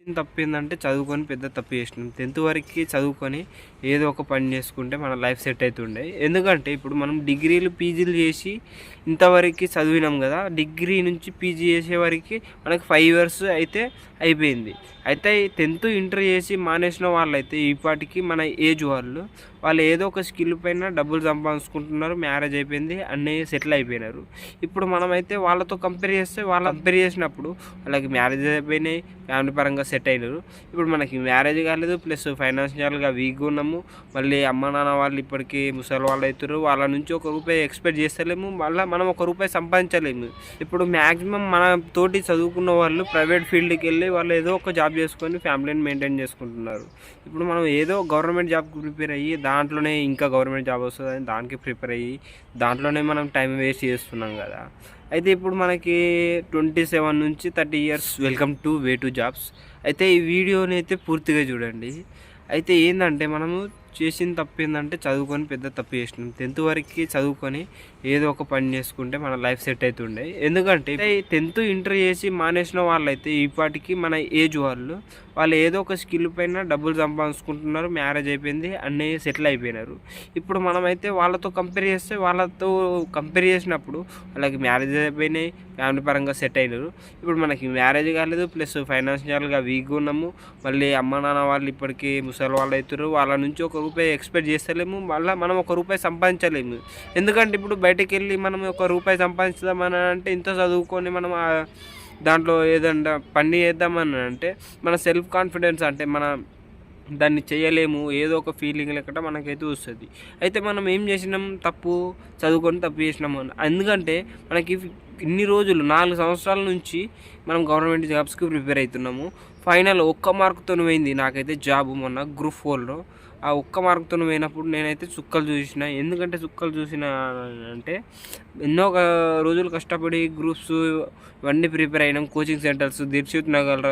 చిన్న తప్పు ఏంటంటే చదువుకొని పెద్ద తప్పు చేసినాం. టెన్త్ వరకు చదువుకొని ఏదో ఒక పని చేసుకుంటే మన లైఫ్ సెట్ అవుతుండే ఎందుకంటే ఇప్పుడు మనం డిగ్రీలు పీజీలు చేసి ఇంతవరకు చదివినాం కదా డిగ్రీ నుంచి పీజీ చేసే వరకు మనకి ఫైవ్ ఇయర్స్ అయితే అయిపోయింది. అయితే టెన్త్ ఇంటర్ చేసి మానేసిన వాళ్ళైతే ఇప్పటికీ మన ఏజ్ వాళ్ళు వాళ్ళు ఏదో ఒక స్కిల్ పైన డబ్బులు సంపాదించుకుంటున్నారు మ్యారేజ్ అయిపోయింది అన్నీ సెటిల్ అయిపోయినారు. ఇప్పుడు మనమైతే వాళ్ళతో కంపేర్ చేస్తే వాళ్ళు కంపేర్ చేసినప్పుడు వాళ్ళకి మ్యారేజ్ అయిపోయినాయి ఫ్యామిలీ పరంగా సెట్ అయినారు. ఇప్పుడు మనకి మ్యారేజ్ కాలేదు ప్లస్ ఫైనాన్షియల్గా వీక్గా ఉన్నాము. మళ్ళీ అమ్మ నాన్న వాళ్ళు ఇప్పటికీ ముసలి వాళ్ళు అవుతారు. వాళ్ళ నుంచి ఒక రూపాయి ఎక్స్పెక్ట్ చేస్తలేము మళ్ళీ మనం ఒక రూపాయి సంపాదించలేము. ఇప్పుడు మ్యాక్సిమం మన తోటి చదువుకున్న వాళ్ళు ప్రైవేట్ ఫీల్డ్కి వెళ్ళి వాళ్ళు ఏదో ఒక జాబ్ చేసుకొని ఫ్యామిలీని మెయింటైన్ చేసుకుంటున్నారు. ఇప్పుడు మనం ఏదో గవర్నమెంట్ జాబ్కి ప్రిపేర్ అయ్యి దాంట్లోనే ఇంకా గవర్నమెంట్ జాబ్ వస్తుందని దానికి ప్రిపేర్ అయ్యి దాంట్లోనే మనం టైం వేస్ట్ చేస్తున్నాం కదా. అయితే ఇప్పుడు మనకి ట్వంటీ సెవెన్ నుంచి thirty years welcome to way to jobs. అయితే ఈ వీడియోని అయితే పూర్తిగా చూడండి. అయితే ఏంటంటే మనము చేసిన తప్పు ఏంటంటే చదువుకొని పెద్ద తప్పు చేసినాం. టెన్త్ వరకు చదువుకొని ఏదో ఒక పని చేసుకుంటే మన లైఫ్ సెట్ అవుతుండే. ఎందుకంటే టెన్త్ ఇంటర్ చేసి మానేసిన వాళ్ళైతే ఇప్పటికీ మన ఏజ్ వాళ్ళు వాళ్ళు ఏదో ఒక స్కిల్ పైన డబ్బులు సంపాదించుకుంటున్నారు మ్యారేజ్ అయిపోయింది అన్నీ సెటిల్ అయిపోయినారు. ఇప్పుడు మనమైతే వాళ్ళతో కంపేర్ చేస్తే వాళ్ళతో కంపేర్ చేసినప్పుడు వాళ్ళకి మ్యారేజ్ అయిపోయినాయి ఫ్యామిలీ పరంగా సెట్ అయినారు. ఇప్పుడు మనకి మ్యారేజ్ కాలేదు ప్లస్ ఫైనాన్షియల్గా వీక్గా ఉన్నాము. మళ్ళీ అమ్మ నాన్న వాళ్ళు ఇప్పటికీ ముసలి వాళ్ళు అవుతారు. వాళ్ళ నుంచి ఒక రూపాయి ఎక్స్పెక్ట్ చేస్తలేము మళ్ళీ మనం ఒక రూపాయి సంపాదించలేము. ఎందుకంటే ఇప్పుడు బయటకు వెళ్ళి మనం ఒక రూపాయి సంపాదించుదామని అంటే ఇంత చదువుకొని మనం దాంట్లో ఏదంటే పని చేద్దామని అంటే మన సెల్ఫ్ కాన్ఫిడెన్స్ అంటే మన దాన్ని చేయలేము ఏదో ఒక ఫీలింగ్ లేకుండా మనకైతే వస్తుంది. అయితే మనం ఏం చేసినాం? తప్పు చదువుకొని తప్పు చేసినాము అని ఎందుకంటే మనకి ఇన్ని రోజులు నాలుగు సంవత్సరాల నుంచి మనం గవర్నమెంట్ జాబ్స్కి ప్రిపేర్ అవుతున్నాము. ఫైనల్ ఒక్క మార్కుతో పోయింది నాకైతే జాబ్ మొన్న గ్రూప్ ఫోర్లో ఆ ఒక్క మార్కుతో పోయినప్పుడు నేనైతే చుక్కలు చూసిన. ఎందుకంటే చుక్కలు చూసిన అంటే ఎన్నో రోజులు కష్టపడి గ్రూప్స్ ఇవన్నీ ప్రిపేర్ అయినాం కోచింగ్ సెంటర్స్ దీక్షిత్ నగర్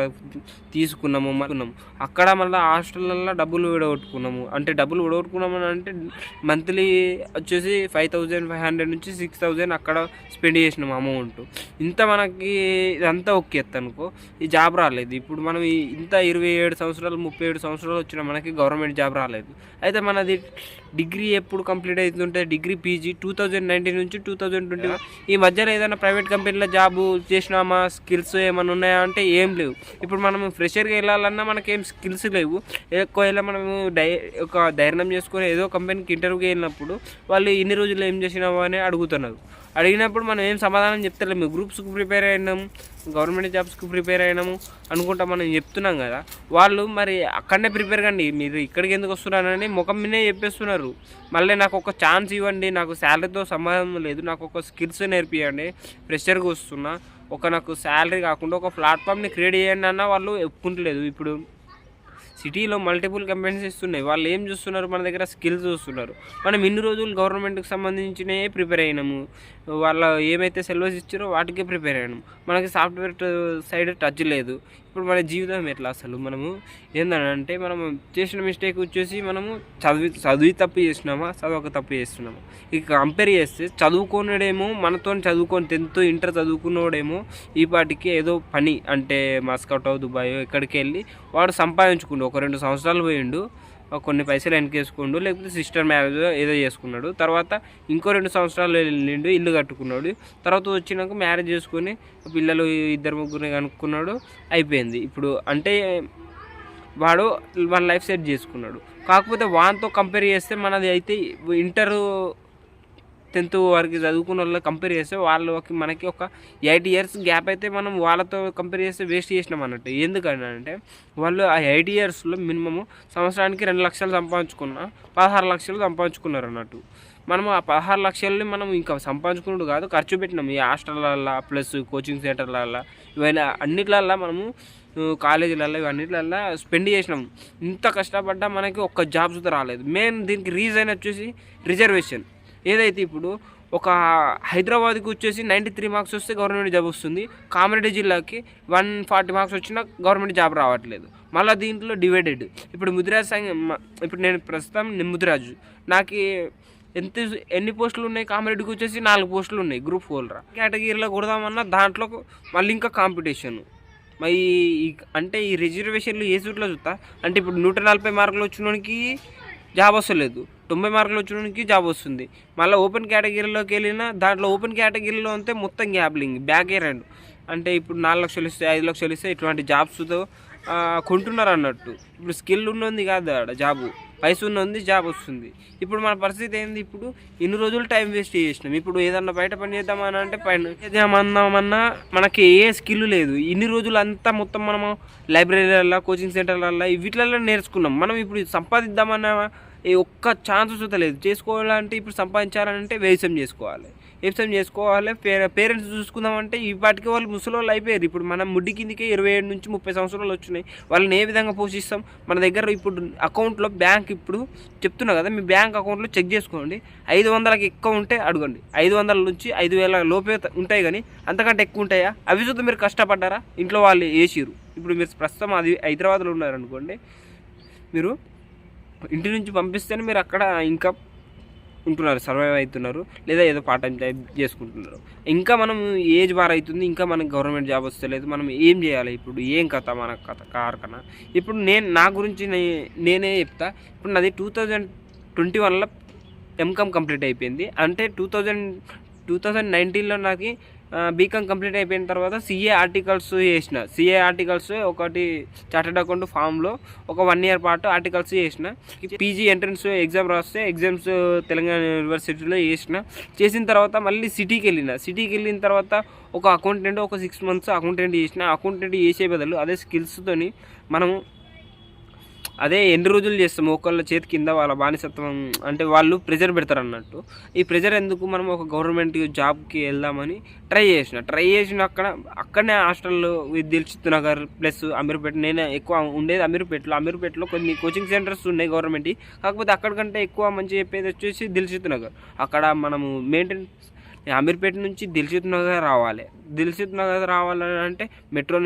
తీసుకున్నాము అనుకున్నాము అక్కడ మళ్ళీ హాస్టల్లో డబ్బులు విడగొట్టుకున్నాము. అంటే డబ్బులు విడగొట్టుకున్నాము అంటే మంత్లీ వచ్చేసి ఫైవ్ థౌజండ్ ఫైవ్ హండ్రెడ్ నుంచి సిక్స్ థౌజండ్ అక్కడ స్పెండ్ చేసినాం అమౌంట్ ఇంత మనకి ఇదంతా ఓకే అనుకో ఈ జాబ్ రాలేదు. ఇప్పుడు మనం ఇంత ఇరవై ఏడు సంవత్సరాలు ముప్పై ఏడు సంవత్సరాలు వచ్చిన మనకి గవర్నమెంట్ జాబ్ రాలేదు. అయితే మనది డిగ్రీ ఎప్పుడు కంప్లీట్ అవుతుంటే degree PG two thousand nineteen నుంచి టూ థౌజండ్ ట్వంటీ ఈ మధ్యలో ఏదైనా ప్రైవేట్ కంపెనీలో జాబ్ చేసినామా? స్కిల్స్ ఏమైనా ఉన్నాయా అంటే ఏం లేవు. ఇప్పుడు మనం ఫ్రెషర్గా వెళ్ళాలన్నా మనకేం స్కిల్స్ లేవు. ఒకవేళ మనము డై ఒక ధైర్యం చేసుకొని ఏదో కంపెనీకి ఇంటర్వ్యూకి వెళ్ళినప్పుడు వాళ్ళు ఇన్ని రోజులు ఏం చేసినావు అని అడుగుతున్నారు. అడిగినప్పుడు మనం ఏం సమాధానం చెప్తలేము గ్రూప్స్కి ప్రిపేర్ అయినాము గవర్నమెంట్ జాబ్స్కి ప్రిపేర్ అయినాము అనుకుంటా మనం చెప్తున్నాం కదా. వాళ్ళు మరి అక్కడనే ప్రిపేర్ కండి మీరు ఇక్కడికి ఎందుకు వస్తున్నారని ముఖం మీదే చెప్పేస్తున్నారు. మళ్ళీ నాకు ఒక ఛాన్స్ ఇవ్వండి నాకు శాలరీతో సంబంధం లేదు నాకు ఒక స్కిల్స్ నేర్పియండి ఫ్రెషర్గా వస్తున్నా. ఒక నాకు శాలరీ కాకుండా ఒక ప్లాట్ఫామ్ని క్రియేట్ చేయండి అన్న వాళ్ళు ఒప్పుకుంటలేదు ఇప్పుడు. సిటీలో మల్టిపుల్ కంపెనీస్ ఇస్తున్నాయి. వాళ్ళు ఏం చూస్తున్నారు? మన దగ్గర స్కిల్స్ చూస్తున్నారు. మనం ఇన్ని రోజులు గవర్నమెంట్కి సంబంధించినవి ప్రిపేర్ అయినాము. వాళ్ళ ఏమైతే సిలబస్ ఇచ్చారో వాటికే ప్రిపేర్ అయినాము. మనకి సాఫ్ట్వేర్ సైడ్ టచ్ లేదు. ఇప్పుడు మన జీవితం ఎట్లా అసలు మనము? ఏంటంటే మనం చేసిన మిస్టేక్ వచ్చేసి మనము చదివి చదివి తప్పు చేసినామా? చదవక తప్పు చేస్తున్నామా? ఇక కంపేర్ చేస్తే చదువుకున్నాడేమో మనతో చదువుకొని టెన్త్ ఇంటర్ చదువుకున్నోడేమో ఈ పాటికి ఏదో పని అంటే మస్కటో దుబాయో ఎక్కడికి వెళ్ళి వాడు సంపాదించుకుండు ఒక రెండు సంవత్సరాలు పోయిండు. కొన్ని పైసలు వెనకేసుకుండు లేకపోతే సిస్టర్ మ్యారేజ్ ఏదో చేసుకున్నాడు. తర్వాత ఇంకో రెండు సంవత్సరాలు వెళ్ళిండు ఇల్లు కట్టుకున్నాడు. తర్వాత వచ్చినాక మ్యారేజ్ చేసుకొని పిల్లలు ఇద్దరు ముగ్గురిని కనుక్కున్నాడు అయిపోయింది. ఇప్పుడు అంటే వాడు వన్ లైఫ్ సెట్ చేసుకున్నాడు. కాకపోతే వానితో కంపేర్ చేస్తే మనది అయితే ఇంటర్ టెన్త్ వరకు చదువుకున్న వాళ్ళు కంపేర్ చేస్తే వాళ్ళకి మనకి ఒక ఎయిట్ ఇయర్స్ గ్యాప్ అయితే మనం వాళ్ళతో కంపేర్ చేస్తే వేస్ట్ చేసినాం అన్నట్టు. ఎందుకంటే వాళ్ళు ఆ ఎయిట్ ఇయర్స్లో మినిమము సంవత్సరానికి రెండు లక్షలు సంపాదించుకున్న పదహారు లక్షలు సంపాదించుకున్నారు అన్నట్టు. మనం ఆ పదహారు లక్షలని మనం ఇంకా సంపాదించుకున్నాడు కాదు ఖర్చు పెట్టినాం. ఈ హాస్టళ్ళల్లో ప్లస్ కోచింగ్ సెంటర్లల్లో ఇవన్నీ అన్నిట్లల్లో మనము కాలేజీలల్లో ఇవన్నిట్లల్లో స్పెండ్ చేసినాం. ఇంత కష్టపడ్డా మనకి ఒక్క జాబ్ రాలేదు. మెయిన్ దీనికి రీజన్ వచ్చేసి రిజర్వేషన్ ఏదైతే ఇప్పుడు ఒక హైదరాబాద్కి వచ్చేసి నైంటీ త్రీ మార్క్స్ వస్తే గవర్నమెంట్ జాబ్ వస్తుంది. కామారెడ్డి జిల్లాకి వన్ ఫార్టీ మార్క్స్ వచ్చినా గవర్నమెంట్ జాబ్ రావట్లేదు. మళ్ళీ దీంట్లో డివైడెడ్ ఇప్పుడు ముదిరాజ్ ఇప్పుడు నేను ప్రస్తుతం నేను ముదిరాజు నాకు ఎంత ఎన్ని పోస్టులు ఉన్నాయి? కామారెడ్డికి వచ్చేసి నాలుగు పోస్టులు ఉన్నాయి. గ్రూప్ ఫోర్ కేటగిరీలో కొడదామన్నా దాంట్లో మళ్ళీ ఇంకా కాంపిటీషన్ మరి ఈ అంటే ఈ రిజర్వేషన్లు ఏ సూట్లో చూస్తా అంటే ఇప్పుడు నూట నలభై మార్కులు వచ్చినోనికి జాబ్ వస్తలేదు. తొంభై మార్కులు వచ్చినకి జాబ్ వస్తుంది. మళ్ళీ ఓపెన్ కేటగిరీలోకి వెళ్ళినా దాంట్లో ఓపెన్ కేటగిరీలో అంతే మొత్తం గ్యాబ్లింగ్ బ్యాక్ రెండు. అంటే ఇప్పుడు నాలుగు లక్షలు ఇస్తే ఐదు లక్షలు ఇస్తే ఇటువంటి జాబ్స్తో కొంటున్నారు అన్నట్టు. ఇప్పుడు స్కిల్ ఉన్నది కాదు ఆడ జాబు. పైస ఉన్నది జాబ్ వస్తుంది. ఇప్పుడు మన పరిస్థితి ఏంది? ఇప్పుడు ఇన్ని రోజులు టైం వేస్ట్ చేసినాం. ఇప్పుడు ఏదన్నా బయట పని చేద్దామని అంటే పైన చేద్దామన్నామన్నా మనకి ఏ స్కిల్ లేదు. ఇన్ని రోజులు అంతా మొత్తం మనము లైబ్రరీలలో కోచింగ్ సెంటర్లల్లో వీటిలలో నేర్చుకున్నాం. మనం ఇప్పుడు సంపాదిద్దామన్నా ఏ ఒక్క ఛాన్స్ చూడలేదు చేసుకోవాలంటే ఇప్పుడు సంపాదించాలంటే వ్యవసాయం చేసుకోవాలి వ్యవసాయం చేసుకోవాలి పేరెంట్స్ చూసుకుందామంటే ఇప్పటికే వాళ్ళు ముసలోళ్ళు అయిపోయారు. ఇప్పుడు మనం ముడ్డి కిందకే ఇరవై ఏడు నుంచి ముప్పై సంవత్సరాలు వచ్చినాయి. వాళ్ళని ఏ విధంగా పోషిస్తాం? మన దగ్గర ఇప్పుడు అకౌంట్లో బ్యాంక్ ఇప్పుడు చెప్తున్నా కదా మీ బ్యాంక్ అకౌంట్లో చెక్ చేసుకోండి. ఐదు వందలకి ఎక్కువ ఉంటే అడగండి. ఐదు వందల నుంచి ఐదు వేల లోపే ఉంటాయి కానీ అంతకంటే ఎక్కువ ఉంటాయా? అవి చూద్దాం మీరు కష్టపడ్డారా? ఇంట్లో వాళ్ళు వేసిరు ఇప్పుడు మీరు ప్రస్తుతం అది హైదరాబాద్లో ఉన్నారనుకోండి మీరు ఇంటి నుంచి పంపిస్తేనే మీరు అక్కడ ఇంకా ఉంటున్నారు సర్వైవ్ అవుతున్నారు లేదా ఏదో పార్ట్ టైం టైప్ చేసుకుంటున్నారు. ఇంకా మనం ఏజ్ బార్ అవుతుంది ఇంకా మనకి గవర్నమెంట్ జాబ్ వస్తలేదు మనం ఏం చేయాలి ఇప్పుడు? ఏం కథ మన కథ? కార్కన? ఇప్పుడు నేను నా గురించి నే- నేనే చెప్తా. ఇప్పుడు నాది టూ థౌజండ్ ట్వంటీ వన్లో ఎంకామ్ కంప్లీట్ అయిపోయింది. అంటే టూ థౌజండ్ టూ థౌజండ్ నైన్టీన్లో నాకు బీకామ్ కంప్లీట్ అయిపోయిన తర్వాత సిఏ ఆర్టికల్స్ చేసిన. సిఏ ఆర్టికల్స్ ఒకటి చార్టెడ్ అకౌంట్ ఫామ్లో ఒక వన్ ఇయర్ పాటు ఆర్టికల్స్ చేసిన. పీజీ ఎంట్రన్స్ ఎగ్జామ్ రాస్తే ఎగ్జామ్స్ తెలంగాణ యూనివర్సిటీలో చేసిన. చేసిన తర్వాత మళ్ళీ సిటీకి వెళ్ళిన. సిటీకి వెళ్ళిన తర్వాత ఒక అకౌంటెంట్ ఒక సిక్స్ మంత్స్ అకౌంటెంట్ చేసిన. అకౌంటెంట్ చేసే బదులు అదే స్కిల్స్తోని మనము అదే ఎన్ని రోజులు చేస్తాం? ఒకళ్ళ చేతి కింద వాళ్ళ బానిసత్వం అంటే వాళ్ళు ప్రెజర్ పెడతారు అన్నట్టు ఈ ప్రెజర్ ఎందుకు మనం ఒక గవర్నమెంట్ జాబ్కి వెళ్దామని ట్రై చేసిన. ట్రై చేసిన అక్కడ అక్కడనే హాస్టల్లో దిల్చిత్ నగర్ ప్లస్ అమీర్పేట నేను ఎక్కువ ఉండేది అమీర్పేటలో. అమీర్పేటలో కొన్ని కోచింగ్ సెంటర్స్ ఉన్నాయి గవర్నమెంట్ కాకపోతే అక్కడికంటే ఎక్కువ మంచి చెప్పేది వచ్చేసి దిల్చిత్ నగర్ అక్కడ మనము మెయింటెనెన్స్ అమీర్పేట నుంచి దిల్సిత్ నగర్ రావాలి. దిల్సుఖ్ నగర్ రావాలంటే మెట్రో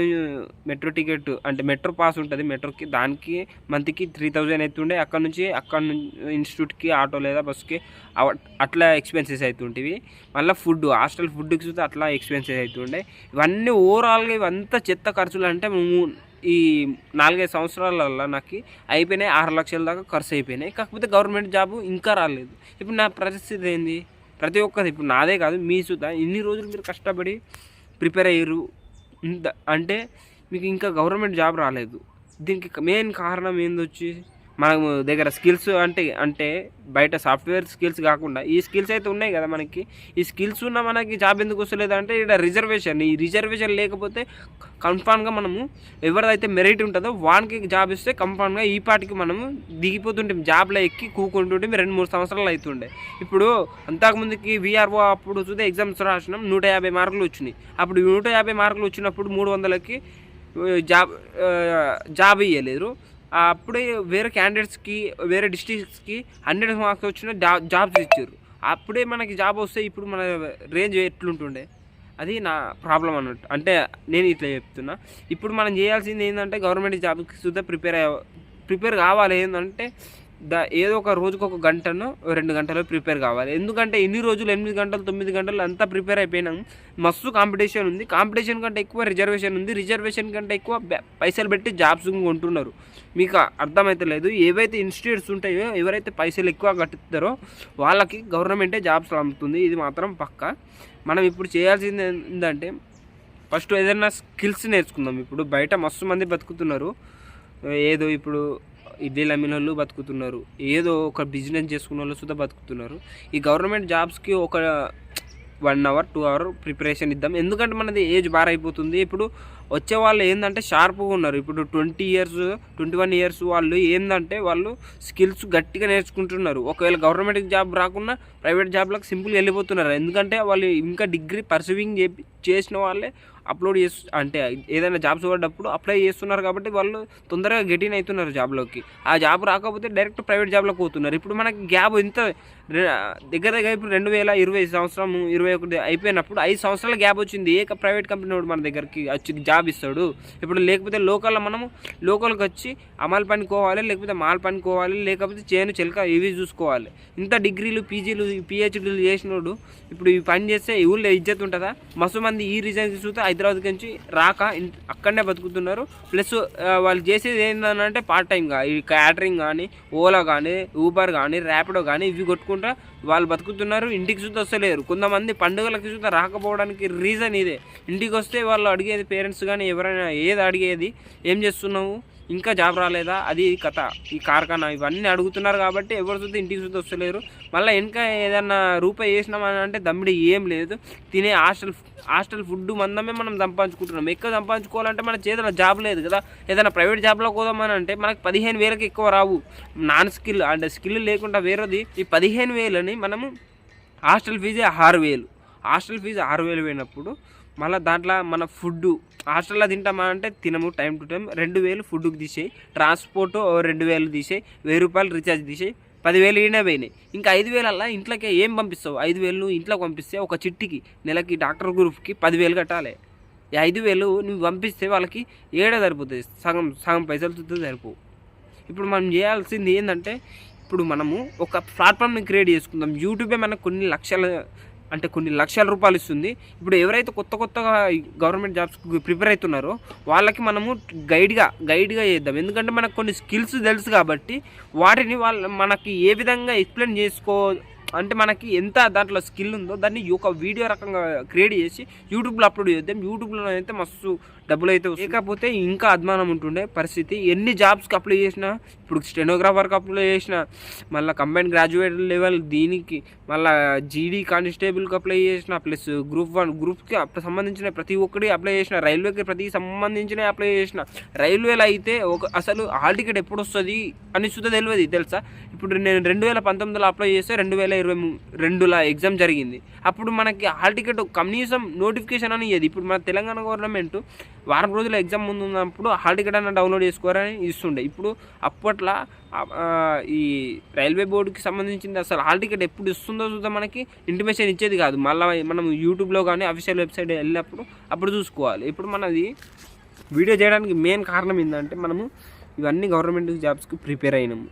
మెట్రో టికెట్ అంటే మెట్రో పాస్ ఉంటుంది. మెట్రోకి దానికి మంత్కి త్రీ థౌజండ్ అవుతుండే అక్కడ నుంచి అక్కడ నుంచి ఇన్స్టిట్యూట్కి ఆటో లేదా బస్కి అవ- అట్లా ఎక్స్పెన్సెస్ అవుతుంటివి మళ్ళీ ఫుడ్ హాస్టల్ ఫుడ్కి చూస్తే అట్లా ఎక్స్పెన్సెస్ అవుతుండే ఇవన్నీ ఓవరాల్గా ఇవంతా చెత్త ఖర్చులు అంటే ఈ నాలుగైదు సంవత్సరాలలో నాకు అయిపోయినాయి. ఆరు లక్షల దాకా ఖర్చు అయిపోయినాయి. కాకపోతే గవర్నమెంట్ జాబ్ ఇంకా రాలేదు. ఇప్పుడు నా పరిస్థితి ఏంది? ప్రతి ఒక్కది ఇప్పుడు నాదే కాదు మీ సుత ఇన్ని రోజులు మీరు కష్టపడి ప్రిపేర్ అయ్యారు. అంటే మీకు ఇంకా గవర్నమెంట్ జాబ్ రాలేదు. దీనికి మెయిన్ కారణం ఏందొచ్చి? మనము దగ్గర స్కిల్స్ అంటే అంటే బయట సాఫ్ట్వేర్ స్కిల్స్ కాకుండా ఈ స్కిల్స్ అయితే ఉన్నాయి కదా మనకి. ఈ స్కిల్స్ ఉన్న మనకి జాబ్ ఎందుకు వస్తలేదు అంటే ఇక్కడ రిజర్వేషన్. ఈ రిజర్వేషన్ లేకపోతే కన్ఫామ్గా మనము ఎవరిదైతే మెరిట్ ఉంటుందో వానికి జాబ్ ఇస్తే కన్ఫామ్గా ఈ పాటికి మనము దిగిపోతుంటే. జాబ్లో ఎక్కి కూకుంటుంటే. రెండు మూడు సంవత్సరాలు అవుతుండే. ఇప్పుడు అంతకుముందుకి విఆర్ఓ అప్పుడు చూస్తే ఎగ్జామ్స్ రాసినాం. నూట యాభై మార్కులు వచ్చినాయి. అప్పుడు నూట యాభై మార్కులు వచ్చినప్పుడు మూడు వందలకి జాబ్ జాబ్ ఇవ్వలేరు అప్పుడే వేరే క్యాండిడేట్స్కి వేరే డిస్ట్రిక్ట్స్కి హండ్రెడ్ మార్క్స్ వచ్చిన జాబ్ జాబ్స్ ఇచ్చారు. అప్పుడే మనకి జాబ్ వస్తే ఇప్పుడు మన రేంజ్ ఎట్లుంటుండే? అది నా ప్రాబ్లం అన్నట్టు. అంటే నేను ఇట్లా చెప్తున్నా. ఇప్పుడు మనం చేయాల్సింది ఏంటంటే గవర్నమెంట్ జాబ్కి సుద్ధా ప్రిపేర్ ప్రిపేర్ కావాలి. ఏంటంటే దా ఏదో ఒక రోజుకు ఒక గంటను రెండు గంటలు ప్రిపేర్ కావాలి. ఎందుకంటే ఎన్ని రోజులు ఎనిమిది గంటలు తొమ్మిది గంటలు అంతా ప్రిపేర్ అయిపోయినాం. మస్తు కాంపిటీషన్ ఉంది. కాంపిటీషన్ కంటే ఎక్కువ రిజర్వేషన్ ఉంది. రిజర్వేషన్ కంటే ఎక్కువ పైసలు పెట్టి జాబ్స్ కొంటున్నారు. మీకు అర్థమవుతలేదు ఏవైతే ఇన్స్టిట్యూట్స్ ఉంటాయో ఎవరైతే పైసలు ఎక్కువ కట్టుతారో వాళ్ళకి గవర్నమెంటే జాబ్స్ అమ్ముతుంది. ఇది మాత్రం పక్క. మనం ఇప్పుడు చేయాల్సింది ఏంటంటే ఫస్ట్ ఏదైనా స్కిల్స్ నేర్చుకుందాం. ఇప్పుడు బయట మస్తు మంది బతుకుతున్నారు. ఏదో ఇప్పుడు ఇడ్లీలు అమ్మిన వాళ్ళు బతుకుతున్నారు. ఏదో ఒక బిజినెస్ చేసుకున్న వాళ్ళు సుధా బతుకుతున్నారు. ఈ గవర్నమెంట్ జాబ్స్కి ఒక one hour two hour preparation ఇద్దాం. ఎందుకంటే మనది ఏజ్ బార్ అయిపోతుంది. ఇప్పుడు వచ్చే వాళ్ళు ఏంటంటే షార్ప్గా ఉన్నారు. ఇప్పుడు twenty years twenty one years వాళ్ళు ఏంటంటే వాళ్ళు స్కిల్స్ గట్టిగా నేర్చుకుంటున్నారు. ఒకవేళ గవర్నమెంట్ జాబ్ రాకుండా ప్రైవేట్ జాబ్లకు సింపుల్గా వెళ్ళిపోతున్నారు. ఎందుకంటే వాళ్ళు ఇంకా డిగ్రీ పర్సూవింగ్ చేసిన వాళ్ళే అప్లోడ్ చేస్తు అంటే ఏదైనా జాబ్స్ పడ్డప్పుడు అప్లై చేస్తున్నారు కాబట్టి వాళ్ళు తొందరగా గెటిన్ అవుతున్నారు జాబ్లోకి. ఆ జాబ్ రాకపోతే డైరెక్ట్ ప్రైవేట్ జాబ్లోకి పోతున్నారు. ఇప్పుడు మనకి గ్యాప్ ఇంత దగ్గర దగ్గర ఇప్పుడు రెండు వేల ఇరవై సంవత్సరం ఇరవై ఒకటి అయిపోయినప్పుడు ఐదు సంవత్సరాల గ్యాప్ వచ్చింది. ఏ ప్రైవేట్ కంపెనీ మన దగ్గరికి వచ్చి జాబ్ ఇస్తాడు? ఇప్పుడు లేకపోతే లోకల్లో మనము లోకల్కి వచ్చి అమలు పనికోవాలి లేకపోతే మాల్ పనికోవాలి లేకపోతే చేను చిలక ఇవి చూసుకోవాలి. ఇంత డిగ్రీలు పీజీలు పిహెచ్డీలు చేసినోడు ఇప్పుడు ఈ పని చేస్తే ఈ ఊళ్ళో ఇజ్జత్ ఉంటుందా? మస్తు మంది ఈ రీజన్కి చూస్తే హైదరాబాద్ నుంచి రాక అక్కడనే బతుకుతున్నారు. ప్లస్ వాళ్ళు చేసేది ఏంటంటే పార్ట్ టైంగా ఈ క్యాటరింగ్ కానీ ఓలా కానీ ఊబర్ కానీ ర్యాపిడో కానీ ఇవి కొట్టుకుంటా వాళ్ళు బతుకుతున్నారు. ఇంటికి చూస్తే వస్తలేరు. కొంతమంది పండుగలకి చూస్తే రాకపోవడానికి రీజన్ ఇదే. ఇంటికి వస్తే వాళ్ళు అడిగేది పేరెంట్స్ కానీ ఎవరైనా ఏది అడిగేది? ఏం చేస్తున్నావు? ఇంకా జాబ్ రాలేదా? అది కథ. ఈ కార్ఖానా ఇవన్నీ అడుగుతున్నారు కాబట్టి ఎవరి చూస్తే ఇంటికి చూస్తే వస్తలేరు. మళ్ళీ ఇంకా ఏదన్నా రూపాయి వేసినామని అంటే దమ్మిడి ఏం లేదు. తినే హాస్టల్ హాస్టల్ ఫుడ్ మందమే మనం సంపాదించుకుంటున్నాం. ఎక్కువ సంపాదించుకోవాలంటే మన చేతిలో జాబ్ లేదు కదా. ఏదైనా ప్రైవేట్ జాబ్లో పోదామని అంటే మనకు పదిహేను వేలకి ఎక్కువ రావు. నాన్ స్కిల్ అంటే స్కిల్ లేకుండా వేరేది. ఈ పదిహేను వేలని మనము హాస్టల్ ఫీజే ఆరు వేలు. హాస్టల్ ఫీజు ఆరు వేలు పోయినప్పుడు మళ్ళీ దాంట్లో మన ఫుడ్ హాస్టల్లో తింటామా అంటే తినము టైం టు టైం. రెండు వేలు ఫుడ్కి తీసేయి ట్రాన్స్పోర్ట్ ఓ రెండు వేలు తీసేయి వెయ్యి రూపాయలు రీఛార్జ్ తీసేయి పదివేలు ఈయనే పోయినాయి. ఇంకా ఐదు వేలల్లా ఇంట్లోకే ఏం పంపిస్తావు? ఐదు వేలు నువ్వు ఇంట్లోకి పంపిస్తే ఒక చిట్టికి నెలకి డాక్టర్ గ్రూప్కి పదివేలు కట్టాలి. ఈ ఐదు వేలు నువ్వు పంపిస్తే వాళ్ళకి ఏడా సరిపోతుంది సగం సగం పైసలు చుట్టూ సరిపోవు. ఇప్పుడు మనం చేయాల్సింది ఏంటంటే ఇప్పుడు మనము ఒక ప్లాట్ఫామ్ని క్రియేట్ చేసుకుందాం. యూట్యూబే మనకు కొన్ని లక్షల అంటే కొన్ని లక్షల రూపాయలు ఇస్తుంది. ఇప్పుడు ఎవరైతే కొత్త కొత్తగా గవర్నమెంట్ జాబ్స్ ప్రిపేర్ అవుతున్నారో వాళ్ళకి మనము గైడ్గా గైడ్గా చేద్దాం. ఎందుకంటే మనకు కొన్ని స్కిల్స్ తెలుసు కాబట్టి వాటిని వాళ్ళ మనకి ఏ విధంగా ఎక్స్ప్లెయిన్ చేసుకో అంటే మనకి ఎంత దాంట్లో స్కిల్ ఉందో దాన్ని ఒక వీడియో రకంగా క్రియేట్ చేసి యూట్యూబ్లో అప్లోడ్ చేద్దాం. యూట్యూబ్లో అయితే మస్తు డబ్బులు అయితే లేకపోతే ఇంకా అద్మానం ఉంటుండే పరిస్థితి. ఎన్ని జాబ్స్కి అప్లై చేసినా ఇప్పుడు స్టెనోగ్రాఫర్కి అప్లై చేసిన మళ్ళీ కంబైన్ గ్రాడ్యుయేట్ లెవెల్ దీనికి మళ్ళీ జీడీ కానిస్టేబుల్కి అప్లై చేసిన ప్లస్ గ్రూప్ వన్ గ్రూప్కి సంబంధించిన ప్రతి ఒక్కటి అప్లై చేసిన రైల్వేకి ప్రతి సంబంధించిన అప్లై చేసిన రైల్వేలో అయితే ఒక అసలు హాల్ టికెట్ ఎప్పుడు వస్తుంది అని సుద్ధ తెలియదు తెలుసా? ఇప్పుడు నేను రెండు వేల పంతొమ్మిదిలో అప్లై చేస్తే రెండు వేల ఇరవై రెండులో ఎగ్జామ్ జరిగింది. అప్పుడు మనకి హాల్ టికెట్ కనీసం నోటిఫికేషన్ అని ఇయ్యదు. ఇప్పుడు మన తెలంగాణ గవర్నమెంట్ వారం రోజుల ఎగ్జామ్ ముందు ఉన్నప్పుడు హాల్ టికెట్ అన్న డౌన్లోడ్ చేసుకోరని ఇస్తుండే. ఇప్పుడు అప్పట్లో ఈ రైల్వే బోర్డుకి సంబంధించింది అసలు హాల్ టికెట్ ఎప్పుడు ఇస్తుందో చూద్దాం మనకి. ఇంటిమేషన్ ఇచ్చేది కాదు. మళ్ళీ మనం యూట్యూబ్లో కానీ అఫీషియల్ వెబ్సైట్ వెళ్ళినప్పుడు అప్పుడు చూసుకోవాలి. ఇప్పుడు మనది వీడియో చేయడానికి మెయిన్ కారణం ఏంటంటే మనము ఇవన్నీ గవర్నమెంట్ జాబ్స్కి ప్రిపేర్ అయినాము.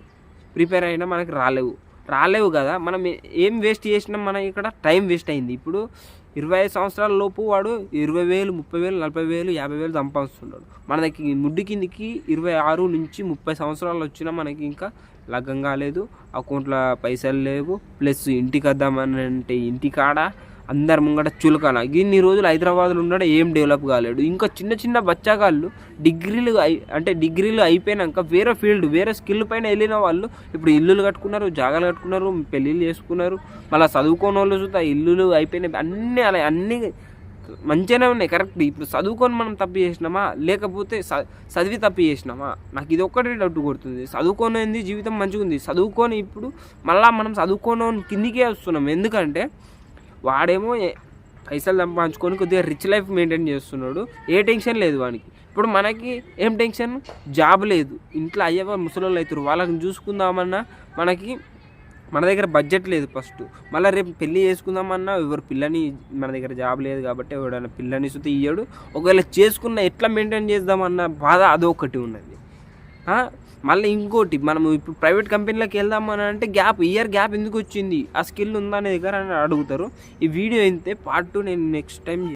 ప్రిపేర్ అయినా మనకి రాలేవు. రాలేవు కదా. మనం ఏం వేస్ట్ చేసినాం మనం ఇక్కడ టైం వేస్ట్ అయింది. ఇప్పుడు ఇరవై ఐదు సంవత్సరాల లోపు వాడు ఇరవై వేలు ముప్పై వేలు నలభై వేలు యాభై వేలు సంపాదిస్తున్నాడు మన దగ్గర ముడ్డి కిందికి ఇరవై ఆరు నుంచి ముప్పై సంవత్సరాలు వచ్చినా మనకి ఇంకా లగ్గం కాలేదు. అకౌంట్లో పైసలు లేవు. ప్లస్ ఇంటికి వద్దామని అంటే ఇంటికాడ అందరి ముంగట చులకన. ఇన్ని రోజులు హైదరాబాద్లో ఉన్నాడు ఏం డెవలప్ కాలేడు ఇంకా చిన్న చిన్న బచ్చాగాళ్ళు డిగ్రీలు అయి అంటే డిగ్రీలు అయిపోయినాక వేరే ఫీల్డ్ వేరే స్కిల్ పైన వెళ్ళిన వాళ్ళు ఇప్పుడు ఇల్లులు కట్టుకున్నారు జాగాలు కట్టుకున్నారు పెళ్ళిళ్ళు చేసుకున్నారు మళ్ళీ చదువుకోని వాళ్ళు చూస్తే ఇల్లులు అయిపోయినాయి అన్నీ అలా అన్నీ మంచిగానే ఉన్నాయి. కరెక్ట్. ఇప్పుడు చదువుకొని మనం తప్పు చేసినామా? లేకపోతే చదివి తప్పు చేసినామా? నాకు ఇది ఒక్కటే డౌట్ కొడుతుంది. చదువుకోనేది జీవితం మంచిగా ఉంది చదువుకొని ఇప్పుడు మళ్ళీ మనం చదువుకోని కిందికే వస్తున్నాం. ఎందుకంటే వాడేమో పైసలు సంపాదించుకొని కొద్దిగా రిచ్ లైఫ్ మెయింటైన్ చేస్తున్నాడు. ఏ టెన్షన్ లేదు వానికి. ఇప్పుడు మనకి ఏం టెన్షన్ జాబ్ లేదు. ఇంట్లో అయ్యవ ముసలోళ్ళు అవుతారు వాళ్ళని చూసుకుందామన్నా మనకి మన దగ్గర బడ్జెట్ లేదు ఫస్ట్ మళ్ళీ రేపు పెళ్ళి చేసుకుందామన్నా ఎవరు పిల్లని మన దగ్గర జాబ్ లేదు కాబట్టి ఎవడైనా పిల్లని సుత ఇయ్యాడు. ఒకవేళ చేసుకున్న ఎట్లా మెయింటైన్ చేద్దామన్న బాధ అదొకటి ఉన్నది. మళ్ళీ ఇంకోటి మనం ఇప్పుడు ప్రైవేట్ కంపెనీలోకి వెళ్దామని అంటే గ్యాప్ ఇయర్ గ్యాప్ ఎందుకు వచ్చింది? ఆ స్కిల్ ఉందా అనే దగ్గర అని అడుగుతారు. ఈ వీడియో అయితే పార్ట్ టూ నేను నెక్స్ట్ టైం